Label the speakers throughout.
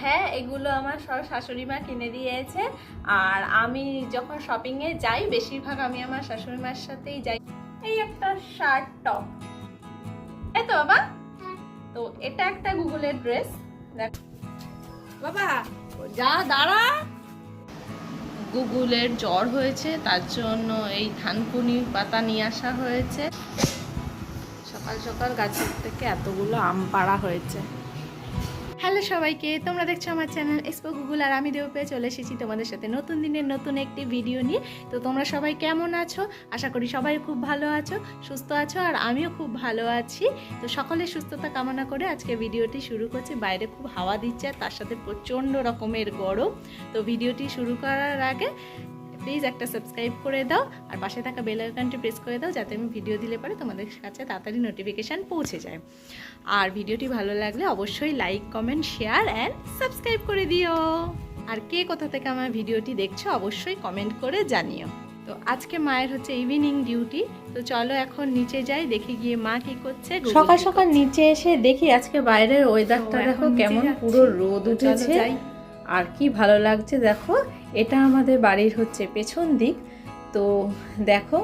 Speaker 1: হ্যাঁ এগুলো আমার সব শাশুড়ি মা কিনে দিয়েছে। আর আমি যখন শপিংয়ে যাই, বেশিরভাগ আমি আমার শাশুড়ি মার সাথেই যাই। এই একটা শার্ট টপ এই তো বাবা। তো এটা একটা গুগলের ড্রেস দেখ। বাবা যা, দাঁড়া। গুগলের জ্বর হয়েছে, তার জন্য এই থানকুনি পাতা নিয়ে আসা হয়েছে। সকাল সকাল গাছের থেকে এতগুলো আম পাড়া হয়েছে। হ্যালো সবাইকে, তোমরা দেখছ আমার চ্যানেল এক্সপো গুগল আর আমি দেবপে চলে এসেছি তোমাদের সাথে নতুন দিনের নতুন একটি ভিডিও নিয়ে। তো তোমরা সবাই কেমন আছো? আশা করি সবাই খুব ভালো আছো, সুস্থ আছো আর আমিও খুব ভালো আছি। তো সকলের সুস্থতা কামনা করে আজকে ভিডিওটি শুরু করছি। বাইরে খুব হাওয়া দিচ্ছে আর তার সাথে প্রচণ্ড রকমের গরম। তো ভিডিওটি শুরু করার আগে প্লিজ একটা সাবস্ক্রাইব করে দাও আর পাশে থাকা বেল আইকনটি প্রেস করে দাও যাতে আমি ভিডিও দিলে পরে তোমাদের কাছে তাড়াতাড়ি নোটিফিকেশান পৌঁছে যায়। আর ভিডিওটি ভালো লাগলে অবশ্যই like comment share and subscribe করে দিও। আর কে কোথা থেকে আমার ভিডিওটি দেখছ অবশ্যই কমেন্ট করে জানিও। তো আজকে মায়ের হচ্ছে ইভিনিং ডিউটি তো চলো এখন নিচে যাই দেখি গিয়ে মা কি করছে সকাল সকাল নিচে এসে দেখি আজকে বাইরের ওয়েদারটা দেখো কেমন পুরো রোদ উঠেছে। আর কি ভালো লাগছে দেখো এটা আমাদের বাড়ির হচ্ছে পেছন দিক। তো দেখো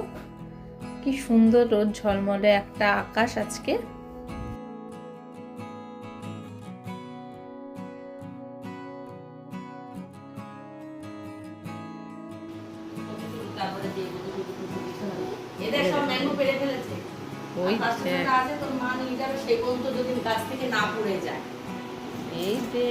Speaker 1: কি সুন্দর রোদ ঝলমলে একটা আকাশ আজকে।
Speaker 2: এদের সব ম্যাঙ্গো পেড়ে ফেলেছে।
Speaker 1: ওই
Speaker 2: আর পাঁচটা
Speaker 1: যে
Speaker 2: টাকা আছে তোর মা নিয়ে যাবে সেই পর্যন্ত যদি গাছ থেকে না পড়ে যায়।
Speaker 1: এই যে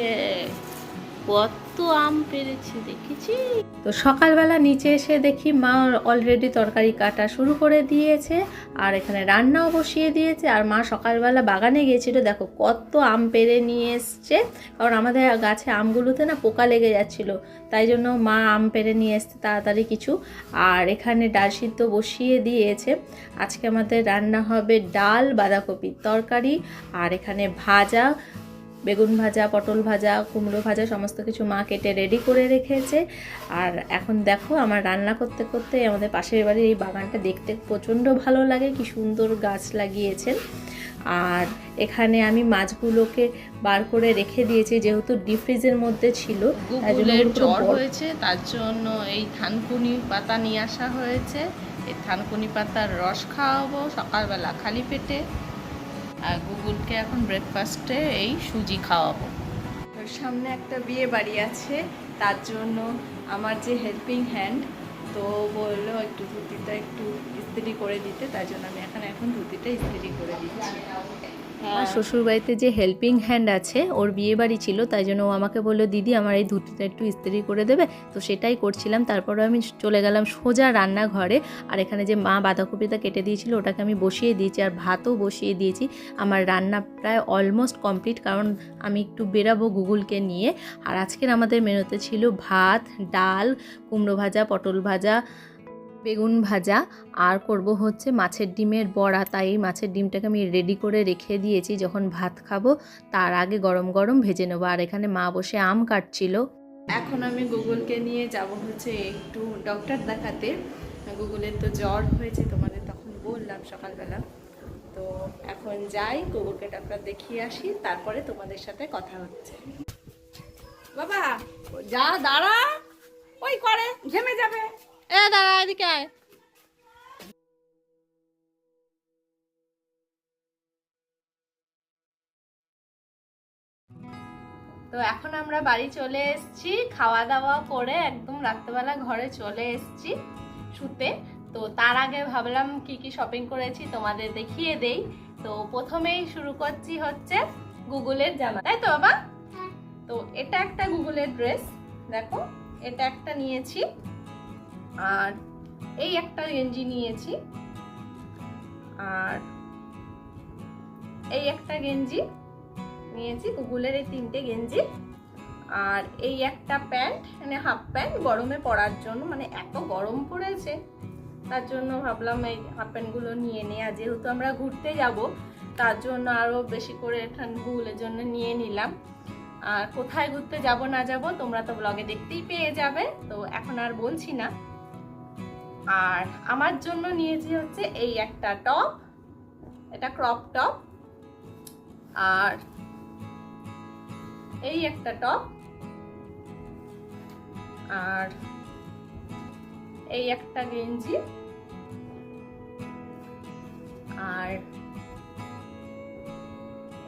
Speaker 1: কত আম পেরেছি দেখেছি। তো সকালবেলা নিচে এসে দেখি মা অলরেডি তরকারি কাটা শুরু করে দিয়েছে, আর এখানে রান্নাও বসিয়ে দিয়েছে, আর মা সকালবেলা বাগানে গিয়েছিল, দেখো কত আম পেরে নিয়ে এসছে। কারণ আমাদের গাছে আমগুলোতে না পোকা লেগে যাচ্ছিল, তাই জন্য মা আম পেরে নিয়ে এসছে তাড়াতাড়ি কিছু। আর এখানে ডাল সিদ্ধ বসিয়ে দিয়েছে। আজকে আমাদের রান্না হবে ডাল, বাঁধাকপির তরকারি, আর এখানে ভাজা বেগুন ভাজা পটল ভাজা কুমড়ো ভাজা সমস্ত কিছু মা কেটে রেডি করে রেখেছে। আর এখন দেখো আমার রান্না করতে করতে আমাদের পাশের বাড়ির এই বাগানটা দেখতে প্রচণ্ড ভালো লাগে কি সুন্দর গাছ লাগিয়েছেন। আর এখানে আমি মাছগুলোকে বার করে রেখে দিয়েছি যেহেতু ডিপ ফ্রিজের মধ্যে ছিল
Speaker 3: গুগলের জ্বর হয়েছে তার জন্য এই থানকুনি পাতা নিয়ে আসা হয়েছে। এই থানকুনি পাতার রস খাওয়াবো সকালবেলা খালি পেটে। আর গুগলকে এখন ব্রেকফাস্টে এই সুজি খাওয়াবো।
Speaker 1: সামনে একটা বিয়ে বাড়ি আছে, তার জন্য আমার যে হেল্পিং হ্যান্ড তো বলল একটু ধুতিটা একটু ইস্ত্রি করে দিতে, তার জন্য আমি এখন এখন ধুতিটা ইস্ত্রি করে দিচ্ছি। আমার শ্বশুর বাড়িতে যে হেল্পিং হ্যান্ড আছে, ওর বিয়ে বাড়ি ছিল, তাই জন্য ও আমাকে বলল, দিদি, আমার এই ধুতিটা একটু ইস্ত্রি করে দেবে। তো সেটাই করছিলাম। তারপরে আমি চলে গেলাম সোজা রান্নাঘরে। আর এখানে যে মা বাঁধাকপিটা কেটে দিয়েছিল, ওটাকে আমি বসিয়ে দিয়েছি আর ভাতও বসিয়ে দিয়েছি। আমার রান্না প্রায় অলমোস্ট কমপ্লিট কারণ আমি একটু বেরাবো গুগলকে নিয়ে। আর আজকের আমাদের মেনুতে ছিল ভাত, ডাল, কুমড়ো ভাজা, পটল ভাজা বেগুন ভাজা, আর করব হচ্ছে মাছের ডিমের বড়া। তাই এই মাছের ডিমটাকে আমি রেডি করে রেখে দিয়েছি। যখন ভাত খাব, তার আগে গরম গরম ভেজে নেব। আর এখানে মা বসে আম কাটছিল। এখন আমি গুগলকে নিয়ে যাব হচ্ছে একটু ডক্টর দেখাতে। গুগলের তো জ্বর হয়েছে তোমাদের তখন বললাম সকালবেলা। তো এখন যাই, গুগলকে ডক্টর দেখিয়ে আসি, তারপরে তোমাদের সাথে কথা হচ্ছে। বাবা, যা দাঁড়া, ওই করে, ঘেমে যাবে। এ দাঁড়া এদিকে আয়। তো এখন আমরা বাড়ি চলে এসেছি খাওয়া দাওয়া করে একদম রাত্রেবেলা ঘরে চলে এসেছি শুতে। তো তার আগে ভাবলাম কি কি শপিং করেছি তোমাদের দেখিয়ে দেই। তো প্রথমেই শুরু করছি হচ্ছে গুগলের জামা তাই তো বাবা? তো এটা একটা গুগলের ড্রেস দেখো এটা একটা নিয়েছি। আর এই একটা গেঞ্জি নিয়েছি। আর এই একটা গেঞ্জি নিয়েছি, গুগলের এই তিনটে গেঞ্জি। আর এই একটা প্যান্ট মানে হাফ প্যান্ট গরমে পরার জন্য মানে এত গরম পড়েছে, তার জন্য ভাবলাম এই হাফ প্যান্টগুলো নিয়ে নেওয়া যেহেতু আমরা ঘুরতে যাব, তার জন্য আরও বেশি করে গুগলের জন্য নিয়ে নিলাম। আর কোথায় ঘুরতে যাব না যাব তোমরা তো ব্লগে দেখতেই পেয়ে যাবে, তো এখন আর বলছি না। আর আমার জন্য নিয়েছি হচ্ছে এই একটা টপ, এটা ক্রপ টপ, আর এই একটা টপ, আর এই একটা গেঞ্জি, আর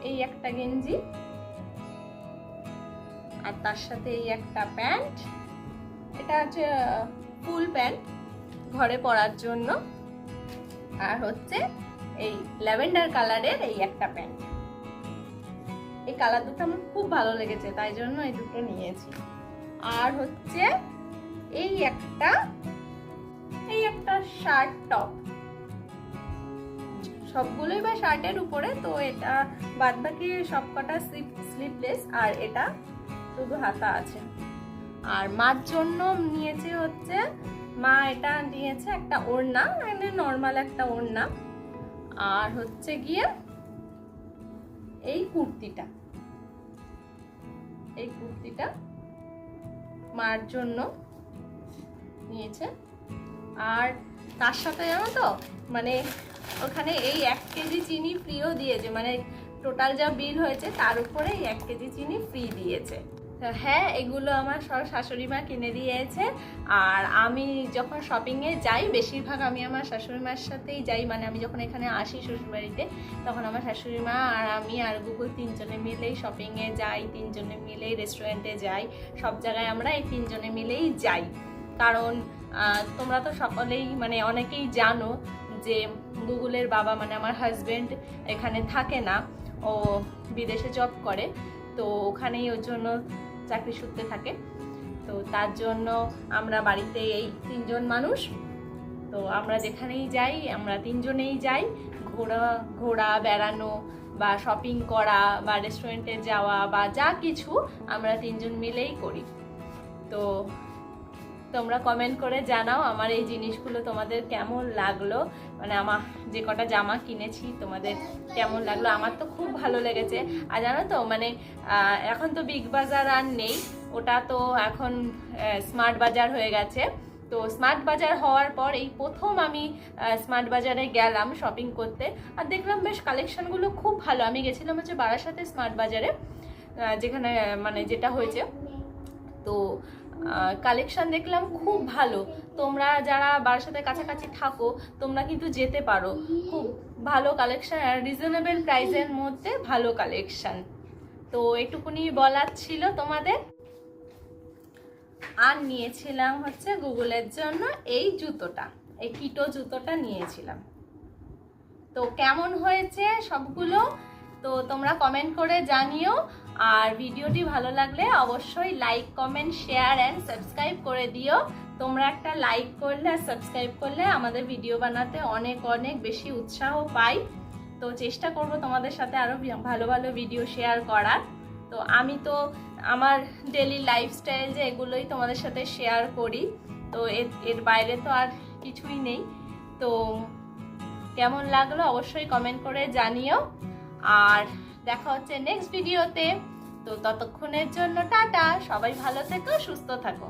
Speaker 1: এই একটা গেঞ্জি, আর তার সাথে এই একটা প্যান্ট, এটা হচ্ছে ফুল প্যান্ট। ঘরে পরার জন্য। আর হচ্ছে এই ল্যাভেন্ডার কালারের এই একটা প্যান্ট। এই কালার দুটো আমার খুব ভালো লেগেছে, তাই জন্য এই দুটো নিয়েছি। আর হচ্ছে এই একটা এই একটা শার্ট টপ। সবগুলোই বা শার্টের উপরে, তো এটা বাদ বাকি সবকটা স্লিপলেস, আর এটা শুধু হাতা আছে। আর মার জন্য নিয়েছে হচ্ছে মা এটা নিয়েছে একটা ওড়না মানে নর্মাল একটা ওড়না। আর হচ্ছে গিয়ে এই কুর্তিটা। এই কুর্তিটা মার জন্য নিয়েছে। আর তার সাথে জানো তো মানে ওখানে এই এক কেজি চিনি ফ্রিও দিয়েছে মানে টোটাল যা বিল হয়েছে তার উপরে এক কেজি চিনি ফ্রি দিয়েছে। হ্যাঁ এগুলো আমার সব শাশুড়ি মা কিনে দিয়েছে। আর আমি যখন শপিংয়ে যাই, বেশিরভাগ আমি আমার শাশুড়ি মার সাথেই যাই। মানে আমি যখন এখানে আসি শ্বশুরবাড়িতে, তখন আমার শাশুড়ি মা আর আমি আর গুগল তিনজনে মিলেই শপিংয়ে যাই, তিনজনে মিলেই রেস্টুরেন্টে যাই। সব জায়গায় আমরা এই তিনজনে মিলেই যাই। কারণ তোমরা তো সকলেই মানে অনেকেই জানো যে গুগলের বাবা মানে আমার হাজবেন্ড এখানে থাকে না। ও বিদেশে জব করে। তো ওখানেই ওর জন্য চাকরি সূত্রে থাকে। তো তার জন্য আমরা বাড়িতে এই তিনজন মানুষ। তো আমরা যেখানেই যাই, আমরা তিনজনেই যাই। ঘোরা ঘোরা, বেড়ানো বা শপিং করা বা রেস্টুরেন্টে যাওয়া বা যা কিছু আমরা তিনজন মিলেই করি। তো তোমরা কমেন্ট করে জানাও আমার এই জিনিসগুলো তোমাদের কেমন লাগল। মানে আমার যে কটা জামা কিনেছি তোমাদের কেমন লাগল? আমার তো খুব ভালো লেগেছে। আর জানো তো মানে এখন তো বিগ বাজার আর নেই। ওটা তো এখন স্মার্ট বাজার হয়ে গেছে। তো স্মার্ট বাজার হওয়ার পর এই প্রথম আমি স্মার্ট বাজারে গেলাম শপিং করতে। আর দেখলাম বেশ কালেকশনগুলো খুব ভালো। আমি গেছিলাম হচ্ছে বারাসাতে স্মার্ট বাজারে যেখানে মানে যেটা হয়েছে। তো কালেকশন দেখলাম খুব ভালো। তোমরা যারা বারাসাতের কাছাকাছি থাকো, তোমরা কিন্তু যেতে পারো। খুব ভালো কালেকশন আর রিজনেবল প্রাইসের মধ্যে ভালো কালেকশন তো এটুকুনি বলার ছিল তোমাদের। আর নিয়েছিলাম হচ্ছে গুগলের জন্য এই জুতোটা। এই কিটো জুতোটা নিয়েছিলাম। তো কেমন হয়েছে সবগুলো? তো তোমরা কমেন্ট করে জানিও। আর ভিডিওটি ভালো লাগলে অবশ্যই like comment share and subscribe করে দিও। তোমরা একটা লাইক করলে আর সাবস্ক্রাইব করলে আমাদের ভিডিও বানাতে অনেক অনেক বেশি উৎসাহ পাই। তো চেষ্টা করব তোমাদের সাথে আরও ভালো ভালো ভিডিও শেয়ার করার। তো আমি তো আমার ডেলি লাইফস্টাইল যে এগুলোই তোমাদের সাথে শেয়ার করি। তো এর এর বাইরে তো আর কিছুই নেই। তো কেমন লাগল অবশ্যই কমেন্ট করে জানিও। আর দেখা হচ্ছে নেক্সট ভিডিওতে তো ততক্ষণের জন্য টাটা সবাই ভালো থেকো সুস্থ থাকো।